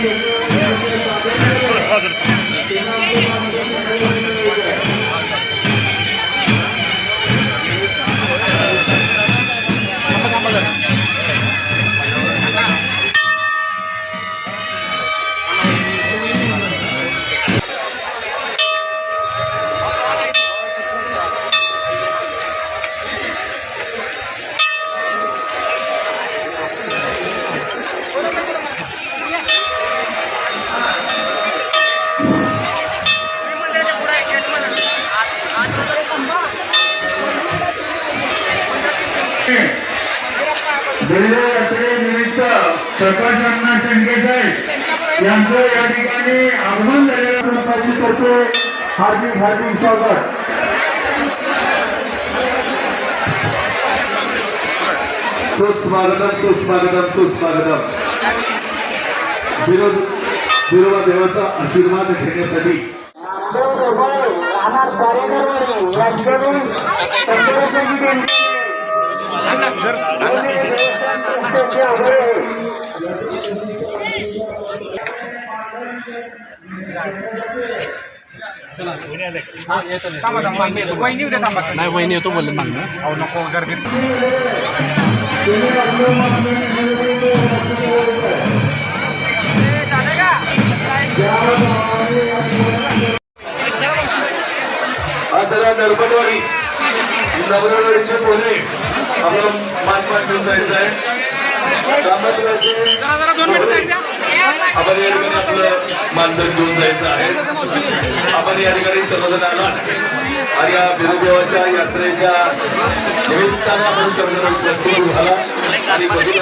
Let's go, let's go. अण्णा शेंडके साहेब यांचं या ठिकाणी आगमन झालेलं करतो हार्दिक हार्दिक स्वागत. सुस्वागतम सुस्वागतम सुस्वागतम. विरोध विरोबा देवाचा आशीर्वाद घेण्यासाठी. राहणार कार्यकर्ते यांच्याकडून नाही वहिनी येतो बोलले मागणं अहो नको गर्दी. जरा नर्मदवाडी नर्मदवाडीचे आपलं मानपान घेऊन जायचं आहे. आपण या ठिकाणी आपलं मानधन घेऊन जायचं आहे. आपण या ठिकाणी सर्वजण आला. आणि या बिरुदेवाच्या यात्रेच्या निमित्ताने आपण सर्वजण झाला. आणि बघू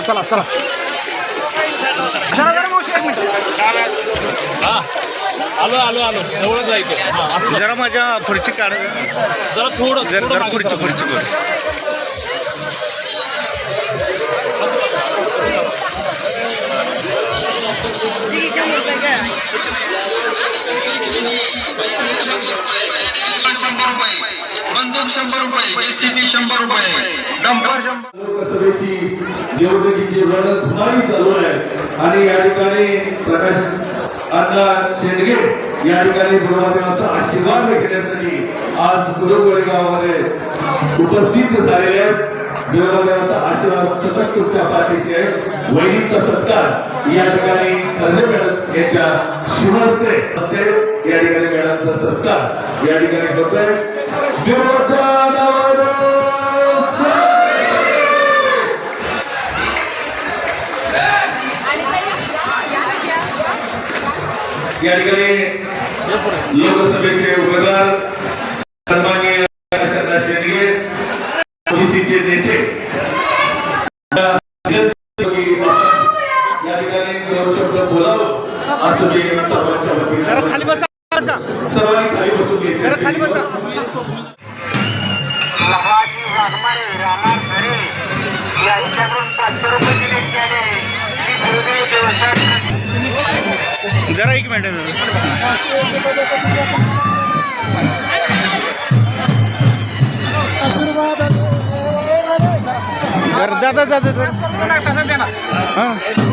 चला चला चला. जरा जरा मावशी एक मिनिट. आलो आलो आलो. जवळच जायचं असं. जरा माझ्या खुर्ची काढ. जरा थोडं जरा थोडं जरा खुर्ची. खुर्ची कर शंभर रुपये बंदूक शंभर रुपये जेसीबी शंभर रुपये. डंपर शंभर. लोकसभेची निवडणुकीची लढत होणारी चालू आहे. आणि या ठिकाणी प्रकाश अण्णा शेंडगे या ठिकाणी गुरुवादेवाचा आशीर्वाद घेण्यासाठी आज कुरुगोळे गावामध्ये उपस्थित झालेले आहेत. देवरादेवाचा आशीर्वाद सतत तुमच्या पाठीशी आहे. वैदिकचा सत्कार या ठिकाणी कर्जकर यांच्या शिवस्ते हस्ते या ठिकाणी मॅडमचा सत्कार या ठिकाणी होतोय. या ठिकाणी लोकसभेचे उमेदवार सन्माननीय शेंडगे ओबीसीचे नेते खाली बसा. लहाजी वाघमारे राहणार घरे यांच्याकडून पाचशे रुपये देण्यात आले श्री गुरुदेव देवस्थान. जरा एक मिनिट जरा दादा दादा सर. हां.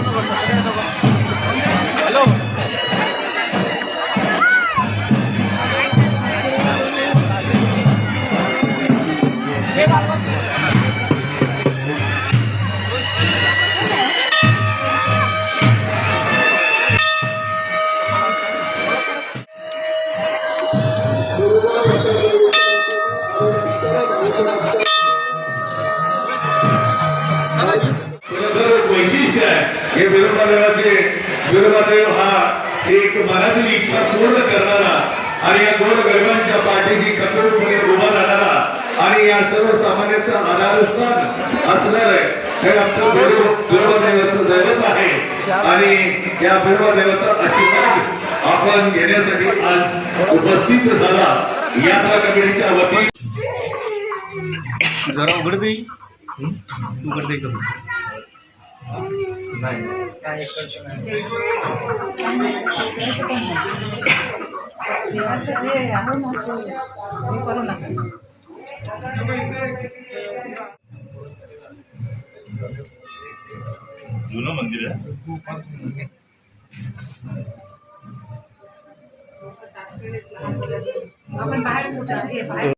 हे विरोधादेवाचे विरोधादेव हा एक मनातील इच्छा पूर्ण करणारा आणि या गोर गरिबांच्या पाठीशी खंबीरपणे उभा राहणारा आणि या सर्वसामान्यांचा आधारस्थान असणार आहे. हे आमचं बिरोबादेवाचं दैवत आहे. आणि या बिरोबादेवाचा आशीर्वाद आपण घेण्यासाठी आज उपस्थित झाला. यात्रा कमिटीच्या वतीने जरा उघडते उघडते करून. जुनं मंदिर आहे. आपण बाहेर